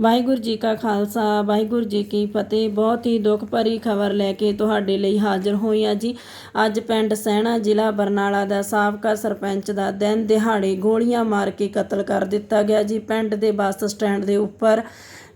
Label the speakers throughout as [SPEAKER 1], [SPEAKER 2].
[SPEAKER 1] ਵਾਹਿਗੁਰੂ ਜੀ ਕਾ ਖਾਲਸਾ, ਵਾਹਿਗੁਰੂ ਜੀ ਕੀ ਫਤਿਹ। ਬਹੁਤ ਹੀ ਦੁੱਖ ਭਰੀ ਖਬਰ ਲੈ ਕੇ ਤੁਹਾਡੇ ਲਈ ਹਾਜ਼ਰ ਹੋਈ ਹਾਂ ਜੀ। ਅੱਜ ਪਿੰਡ ਸਹਿਣਾ ਜ਼ਿਲ੍ਹਾ ਬਰਨਾਲਾ ਦਾ ਸਾਬਕਾ ਸਰਪੰਚ ਦਾ ਦਿਨ ਦਿਹਾੜੇ ਗੋਲੀਆਂ ਮਾਰ ਕੇ ਕਤਲ ਕਰ ਦਿੱਤਾ ਗਿਆ ਜੀ। ਪਿੰਡ ਦੇ ਬੱਸ ਸਟੈਂਡ ਦੇ ਉੱਪਰ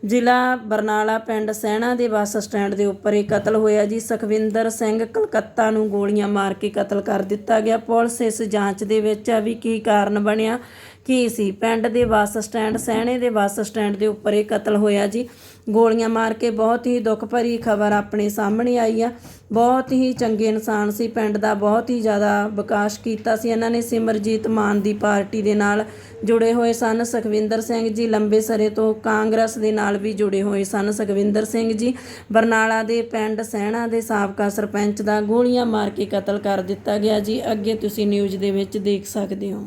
[SPEAKER 1] ਜ਼ਿਲ੍ਹਾ ਬਰਨਾਲਾ ਪਿੰਡ ਸਹਿਣਾ ਦੇ ਬੱਸ ਸਟੈਂਡ ਦੇ ਉੱਪਰ ਇਹ ਕਤਲ ਹੋਇਆ ਜੀ। ਸੁਖਵਿੰਦਰ ਸਿੰਘ ਕਲਕੱਤਾ ਨੂੰ ਗੋਲੀਆਂ ਮਾਰ ਕੇ ਕਤਲ ਕਰ ਦਿੱਤਾ ਗਿਆ। ਪੁਲਿਸ ਇਸ ਜਾਂਚ ਦੇ ਵਿੱਚ ਆ ਵੀ ਕੀ ਕਾਰਨ ਬਣਿਆ, ਕੀ ਸੀ। ਪਿੰਡ ਦੇ ਬੱਸ ਸਟੈਂਡ ਸਹਿਣੇ ਦੇ ਬੱਸ ਸਟੈਂਡ ਦੇ ਉੱਪਰ ਇਹ ਕਤਲ ਹੋਇਆ ਜੀ। ਗੋਲੀਆਂ ਮਾਰ ਕੇ ਬਹੁਤ ਹੀ ਦੁੱਖ ਭਰੀ ਖਬਰ ਆਪਣੇ ਸਾਹਮਣੇ ਆਈ ਆ। ਬਹੁਤ ਹੀ ਚੰਗੇ ਇਨਸਾਨ ਸੀ। ਪਿੰਡ ਦਾ ਬਹੁਤ ਹੀ ਜ਼ਿਆਦਾ ਵਿਕਾਸ ਕੀਤਾ ਸੀ। ਇਹਨਾਂ ਨੇ ਸਿਮਰਜੀਤ ਮਾਨ ਦੀ ਪਾਰਟੀ ਦੇ ਨਾਲ ਜੁੜੇ ਹੋਏ ਸਨ। ਸੁਖਵਿੰਦਰ ਸਿੰਘ ਜੀ ਲੰਬੇ ਸਰੇ ਤੋਂ ਕਾਂਗਰਸ ਦੇ ਨਾਲ ਵੀ ਜੁੜੇ ਹੋਏ ਸਨ। ਸੁਖਵਿੰਦਰ ਸਿੰਘ ਜੀ ਬਰਨਾਲਾ ਦੇ ਪਿੰਡ ਸਹਿਣਾ ਦੇ ਸਾਬਕਾ ਸਰਪੰਚ ਦਾ ਗੋਲੀਆਂ ਮਾਰ ਕੇ ਕਤਲ ਕਰ ਦਿੱਤਾ ਗਿਆ ਜੀ। ਅੱਗੇ ਤੁਸੀਂ ਨਿਊਜ਼ ਦੇ ਵਿੱਚ ਦੇਖ ਸਕਦੇ ਹੋ।